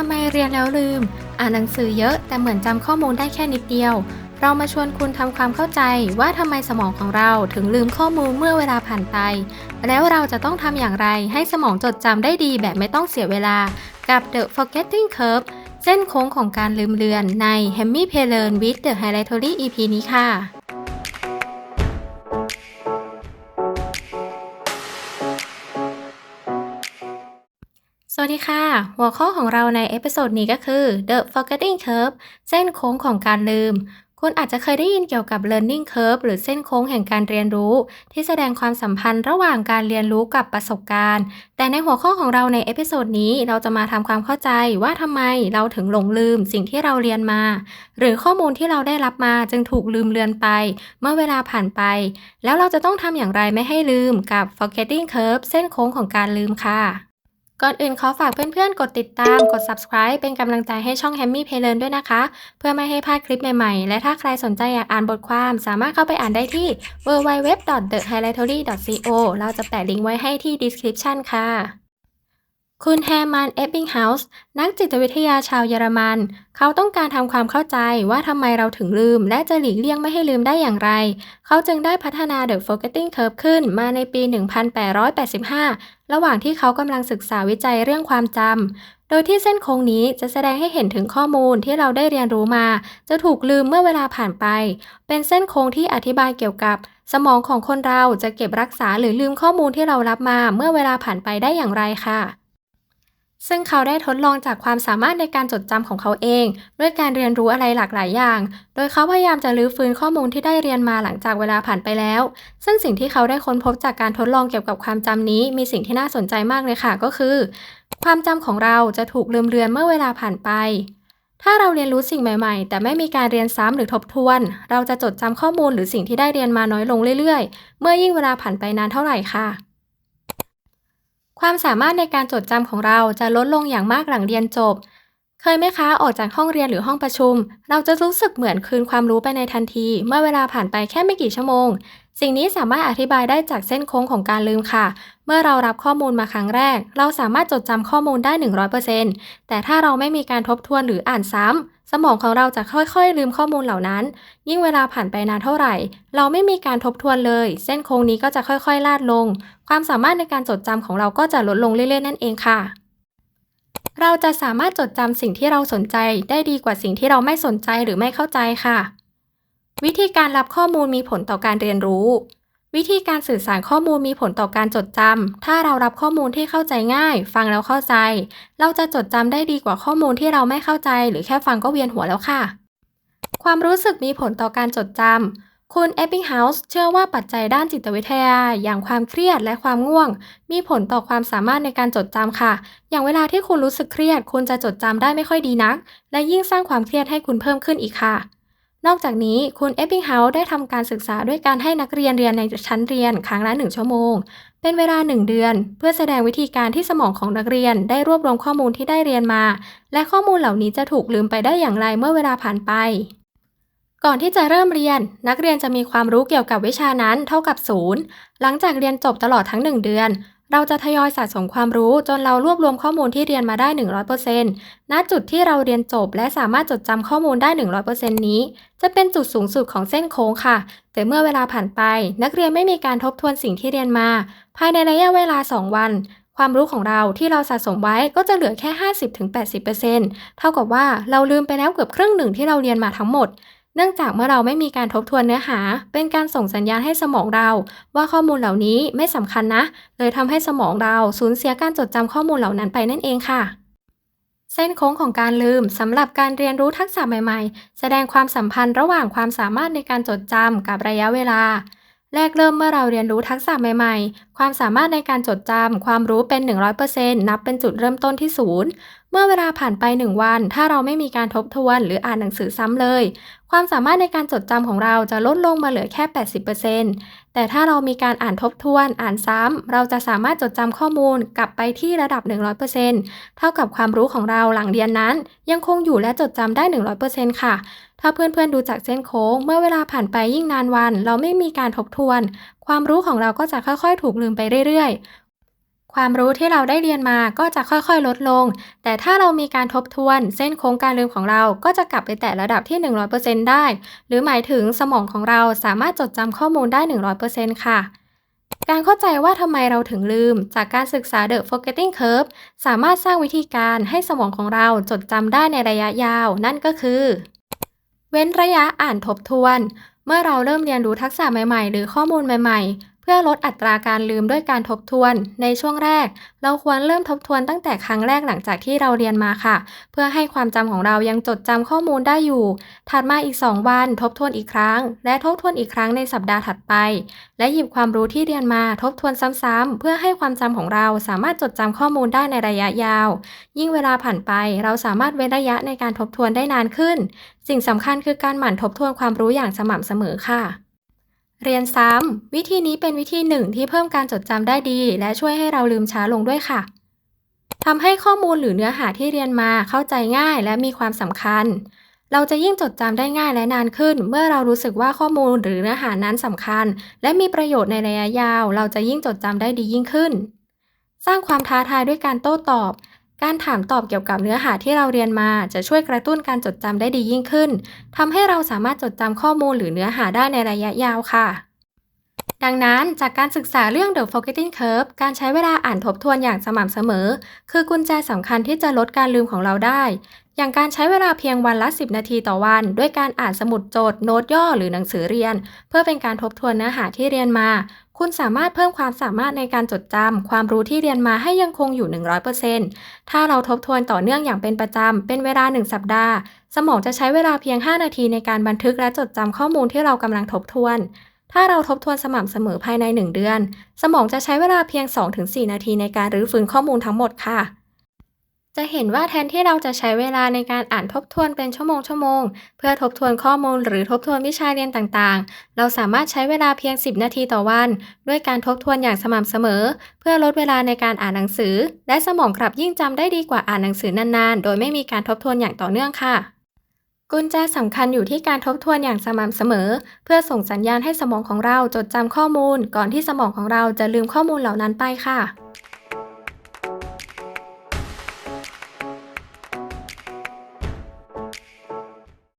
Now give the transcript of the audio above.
ทำไมเรียนแล้วลืม อ่านหนังสือเยอะแต่เหมือนจำข้อมูลได้แค่นิดเดียว เรามาชวนคุณทำความเข้าใจว่าทำไมสมองของเราถึงลืมข้อมูลเมื่อเวลาผ่านไป แล้วเราจะต้องทำอย่างไรให้สมองจดจำได้ดีแบบไม่ต้องเสียเวลา กับ The Forgetting Curve เส้นโค้งของการลืมเลือนใน Hemi p a l e r n with the Highlightory EP นี้ค่ะ สวัสดีค่ะ หัวข้อของเราในเอพิโซดนี้ก็คือ The Forgetting Curve เส้นโค้งของการลืม คุณอาจจะเคยได้ยินเกี่ยวกับ Learning Curve หรือเส้นโค้งแห่งการเรียนรู้ ที่แสดงความสัมพันธ์ระหว่างการเรียนรู้กับประสบการณ์ แต่ในหัวข้อของเราในเอพิโซดนี้เราจะมาทำความเข้าใจว่าทำไมเราถึงหลงลืมสิ่งที่เราเรียนมา หรือข้อมูลที่เราได้รับมาจึงถูกลืมเลือนไป เมื่อเวลาผ่านไป แล้วเราจะต้องทำอย่างไรไม่ให้ลืมกับ Forgetting Curve เส้นโค้งของการลืมค่ะ ก่อนอื่นขอฝากเพื่อนๆ กดติดตาม กด subscribe เป็นกำลังใจให้ช่อง Hammy p a y l e a r n ด้วยนะคะ เพื่อไม่ให้พลาดคลิปใหม่ๆ และถ้าใครสนใจอยากอ่านบทความ สามารถเข้าไปอ่านได้ที่ www.thehighlightory.co เราจะแปะลิงก์ไว้ให้ที่ description ค่ะ คุณแฮมันเอฟบิงเฮาส์นักจิตวิทยาชาวเยอรมัน เขาต้องการทำความเข้าใจว่าทำไมเราถึงลืม และจะหลีกเลี่ยงไม่ให้ลืมได้อย่างไร เขาจึงได้พัฒนา The Forgetting Curve ขึ้นมาในปี 1885 ระหว่างที่เขากำลังศึกษาวิจัยเรื่องความจำ โดยที่เส้นโค้งนี้จะแสดงให้เห็นถึงข้อมูลที่เราได้เรียนรู้มา จะถูกลืมเมื่อเวลาผ่านไป เป็นเส้นโค้งที่อธิบายเกี่ยวกับ สมองของคนเราจะเก็บรักษาหรือลืมข้อมูลที่เรารับมา เมื่อเวลาผ่านไปได้อย่างไรค่ะ ซึ่งเขาได้ทดลองจากความสามารถในการจดจำของเขาเอง ด้วยการเรียนรู้อะไรหลากหลายอย่าง โดยเขาพยายามจะรื้อฟื้นข้อมูลที่ได้เรียนมาหลังจากเวลาผ่านไปแล้ว ซึ่งสิ่งที่เขาได้ค้นพบจากการทดลองเกี่ยวกับความจำนี้ มีสิ่งที่น่าสนใจมากเลยค่ะก็คือ ความจำของเราจะถูกลืมเลือนเมื่อเวลาผ่านไป ถ้าเราเรียนรู้สิ่งใหม่ ๆ แต่ไม่มีการเรียนซ้ำหรือทบทวน เราจะจดจำข้อมูลหรือสิ่งที่ได้เรียนมาน้อยลงเรื่อยๆ เมื่อยิ่งเวลาผ่านไปนานเท่าไหร่ค่ะ ความสามารถในการจดจำของเราจะลดลงอย่างมากหลังเรียนจบ เคยไหมคะออกจากห้องเรียนหรือห้องประชุม เราจะรู้สึกเหมือนคืนความรู้ไปในทันที เมื่อเวลาผ่านไปแค่ไม่กี่ชั่วโมง สิ่งนี้สามารถอธิบายได้จากเส้นโค้งของการลืมค่ะ เมื่อเรารับข้อมูลมาครั้งแรก เราสามารถจดจำข้อมูลได้ 100%แต่ถ้าเราไม่มีการทบทวนหรืออ่านซ้ำ สมองของเราจะค่อยๆ ลืมข้อมูลเหล่านั้น ยิ่งเวลาผ่านไปนานเท่าไหร่ เราไม่มีการทบทวนเลย เส้นโค้งนี้ก็จะค่อยๆ ลาดลง ความสามารถในการจดจำของเราก็จะลดลงเรื่อยๆ นั่นเองค่ะ เราจะสามารถจดจำสิ่งที่เราสนใจได้ดีกว่าสิ่งที่เราไม่สนใจหรือไม่เข้าใจค่ะ วิธีการรับข้อมูลมีผลต่อการเรียนรู้ วิธีการสื่อสารข้อมูลมีผลต่อการจดจำ ถ้าเรารับข้อมูลที่เข้าใจง่าย ฟังแล้วเข้าใจ เราจะจดจำได้ดีกว่าข้อมูลที่เราไม่เข้าใจ หรือแค่ฟังก็เวียนหัวแล้วค่ะ ความรู้สึกมีผลต่อการจดจำ คุณเอปปิงเฮาส์เชื่อว่าปัจจัยด้านจิตวิทยา อย่างความเครียดและความง่วง มีผลต่อความสามารถในการจดจำค่ะ อย่างเวลาที่คุณรู้สึกเครียด คุณจะจดจำได้ไม่ค่อยดีนัก และยิ่งสร้างความเครียดให้คุณเพิ่มขึ้นอีกค่ะ นอกจากนี้คุณเอปปิงเฮาส์ได้ทำการศึกษาด้วยการให้นักเรียนเรียนในชั้นเรียนครั้งละหนึ่งชั่วโมง เป็นเวลา 1 เดือน เพื่อแสดงวิธีการที่สมองของนักเรียนได้รวบรวมข้อมูลที่ได้เรียนมา และข้อมูลเหล่านี้จะถูกลืมไปได้อย่างไรเมื่อเวลาผ่านไป ก่อนที่จะเริ่มเรียน นักเรียนจะมีความรู้เกี่ยวกับวิชานั้นเท่ากับศูนย์หลังจากเรียนจบตลอดทั้ง 1 เดือน เราจะทยอยสะสมความรู้จนเรารวบรวมข้อมูลที่เรียนมาได้ 100%ณ จุดที่เราเรียนจบและสามารถจดจำข้อมูลได้ 100%นี้ จะเป็นจุดสูงสุดของเส้นโค้งค่ะ แต่เมื่อเวลาผ่านไป นักเรียนไม่มีการทบทวนสิ่งที่เรียนมา ภายในระยะเวลา 2 วัน ความรู้ของเราที่เราสะสมไว้ก็จะเหลือแค่ 50-80%เท่ากับว่าเราลืมไปแล้วเกือบครึ่งหนึ่งที่เราเรียนมาทั้งหมด เนื่องจากเมื่อเราไม่มีการทบทวนเนื้อหา เป็นการส่งสัญญาณให้สมองเรา ว่าข้อมูลเหล่านี้ไม่สำคัญนะ เลยทำให้สมองเราสูญเสียการจดจำข้อมูลเหล่านั้นไปนั่นเองค่ะ เส้นโค้งของการลืมสำหรับการเรียนรู้ทักษะใหม่ๆ แสดงความสัมพันธ์ระหว่างความสามารถในการจดจำกับระยะเวลาแรกเริ่มเมื่อเราเรียนรู้ทักษะใหม่ๆ ความสามารถในการจดจำความรู้เป็น 100%นับเป็นจุดเริ่มต้นที่ศูนย์เมื่อเวลาผ่านไป 1 วัน ถ้าเราไม่มีการทบทวนหรืออ่านหนังสือซ้ำเลย ความสามารถในการจดจำของเราจะลดลงมาเหลือแค่ 80%แต่ถ้าเรามีการอ่านทบทวน อ่านซ้ำ เราจะสามารถจดจำข้อมูลกลับไปที่ระดับ 100%เท่ากับความรู้ของเราหลังเรียนนั้น ยังคงอยู่และจดจำได้ 100%ค่ะ ถ้าเพื่อนๆดูจากเส้นโค้ง เมื่อเวลาผ่านไปยิ่งนานวัน เราไม่มีการทบทวน ความรู้ของเราก็จะค่อยๆ ถูกลืมไปเรื่อยๆ ความรู้ที่เราได้เรียนมาก็จะค่อยๆ ลดลง แต่ถ้าเรามีการทบทวน เส้นโค้งการลืมของเราก็จะกลับไปแตะระดับที่ 100%ได้ หรือหมายถึงสมองของเราสามารถจดจำข้อมูลได้ 100%ค่ะ การเข้าใจว่าทำไมเราถึงลืม จากการศึกษา The Forgetting Curve สามารถสร้างวิธีการให้สมองของเราจดจำได้ในระยะยาว นั่นก็คือ เว้นระยะอ่านทบทวนเมื่อเราเริ่มเรียนรู้ทักษะใหม่ ๆ หรือข้อมูลใหม่ๆ พื่อลดอัตราการลืมด้วยการทบทวน ในช่วงแรก เราควรเริ่มทบทวนตั้งแต่ครั้งแรกหลังจากที่เราเรียนมาค่ะ เพื่อให้ความจำของเรายังจดจำข้อมูลได้อยู่ ถัดมาอีก 2 วัน ทบทวนอีกครั้ง และทบทวนอีกครั้งในสัปดาห์ถัดไป และหยิบความรู้ที่เรียนมาทบทวนซ้ำๆเพื่อให้ความจำของเราสามารถจดจำข้อมูลได้ในระยะยาว ยิ่งเวลาผ่านไป เราสามารถเว้นระยะในการทบทวนได้นานขึ้น สิ่งสำคัญคือการหมั่นทบทวนความรู้อย่างสม่ำเสมอค่ะ เรียนซ้ำ วิธีนี้เป็นวิธีหนึ่งที่เพิ่มการจดจำได้ดี และช่วยให้เราลืมช้าลงด้วยค่ะทำให้ข้อมูลหรือเนื้อหาที่เรียนมาเข้าใจง่ายและมีความสำคัญ เราจะยิ่งจดจำได้ง่ายและนานขึ้น เมื่อเรารู้สึกว่าข้อมูลหรือเนื้อหานั้นสำคัญ และมีประโยชน์ในระยะยาว เราจะยิ่งจดจำได้ดียิ่งขึ้น สร้างความท้าทายด้วยการโต้ตอบ การถามตอบเกี่ยวกับเนื้อหาที่เราเรียนมา จะช่วยกระตุ้นการจดจำได้ดียิ่งขึ้นทำให้เราสามารถจดจำข้อมูลหรือเนื้อหาได้ในระยะยาวค่ะ ดังนั้นจากการศึกษาเรื่อง The Forgetting Curve การใช้เวลาอ่านทบทวนอย่างสม่ำเสมอ คือกุญแจสำคัญที่จะลดการลืมของเราได้ อย่างการใช้เวลาเพียงวันละ 10 นาทีต่อวัน ด้วยการอ่านสมุดโจทย์โน้ตย่อหรือหนังสือเรียน เพื่อเป็นการทบทวนเนื้อหาที่เรียนมา คุณสามารถเพิ่มความสามารถในการจดจำความรู้ที่เรียนมาให้ยังคงอยู่ 100%ถ้าเราทบทวนต่อเนื่องอย่างเป็นประจำเป็นเวลา 1 สัปดาห์ สมองจะใช้เวลาเพียง 5 นาทีในการบันทึกและจดจำข้อมูลที่เรากำลังทบทวน ถ้าเราทบทวนสม่ำเสมอภายใน 1 เดือน สมองจะใช้เวลาเพียง 2-4 นาทีในการรื้อฟื้นข้อมูลทั้งหมดค่ะ จะเห็นว่าแทนที่เราจะใช้เวลาในการอ่านทบทวนเป็นชั่วโมงชั่วโมงเพื่อทบทวนข้อมูลหรือทบทวนวิชาเรียนต่างๆ เราสามารถใช้เวลาเพียง 10 นาทีต่อวัน ด้วยการทบทวนอย่างสม่ำเสมอ เพื่อลดเวลาในการอ่านหนังสือ และสมองกลับยิ่งจำได้ดีกว่าอ่านหนังสือนานๆ โดยไม่มีการทบทวนอย่างต่อเนื่องค่ะ กุญแจสำคัญอยู่ที่การทบทวนอย่างสม่ำเสมอ เพื่อส่งสัญญาณให้สมองของเราจดจำข้อมูล ก่อนที่สมองของเราจะลืมข้อมูลเหล่านั้นไปค่ะ